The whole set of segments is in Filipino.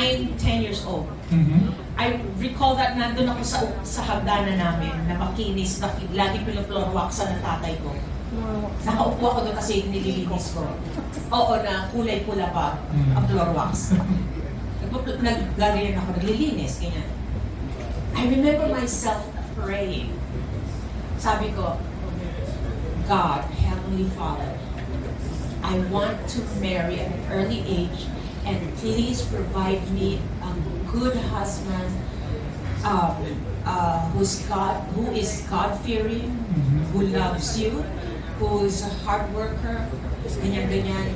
9, 10 years old. Mhm. I recall that nandun ako sa sa hagdanan namin na makinis, na lagi pinuploor waxan ng tatay ko. Nakaupo ako doon kasi nililinis ko. Oo na, kulay pula pa Mm. ang floor wax. Nagganyan ako, naglilinis, ganyan. I remember myself praying. Sabi ko, God, Heavenly Father, I want to marry at an early age and please provide me a good husband um, uh, who's God, who is God-fearing, who loves you, who is a hard worker, ganyan-ganyan.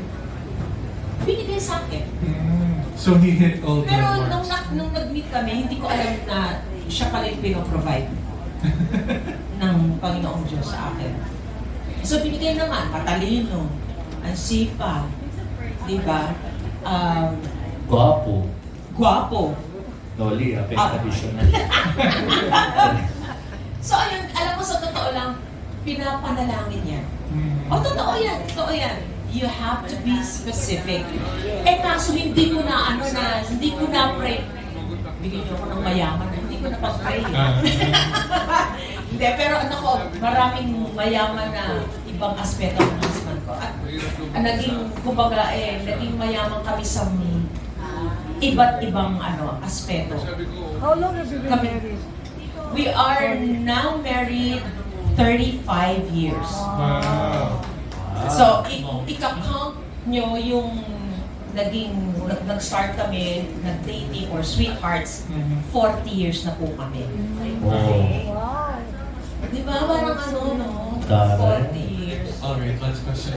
Binigay sa akin. Mm. So he hit all the Pero nung, marks. na, nung nag-meet kami, hindi ko alam na siya pala yung pinoprovide ng Panginoong Diyos sa akin. So binigay naman, matalino, ang sipa, di ba? Um, Guwapo. gwapo. Dolly, ah, Ah. pinaka-vision na. So ayun, alam mo sa totoo lang, pinapanalangin niya. Mm. O totoo yan, totoo yan. You have to be specific. Eh kaso hindi ko na ano na, hindi ko na pray. Bigyan niyo ako ng mayaman, hindi ko na pa-pray. Ah. Hindi, pero ano ko, maraming mayaman na ibang aspeto ng husband ah, naging, kumbaga eh, naging mayaman kami sa iba't ibang ano, aspeto. How long have you been Kami- married? We are now married 35 years. Wow. So, i- ika-count nyo yung naging, nag- nag-start kami, nag-dating or sweethearts, Mhm. 40 years na po kami. Wow. Wow. Di ba? Parang ano, no? Taray. 40 years. Alright, last question.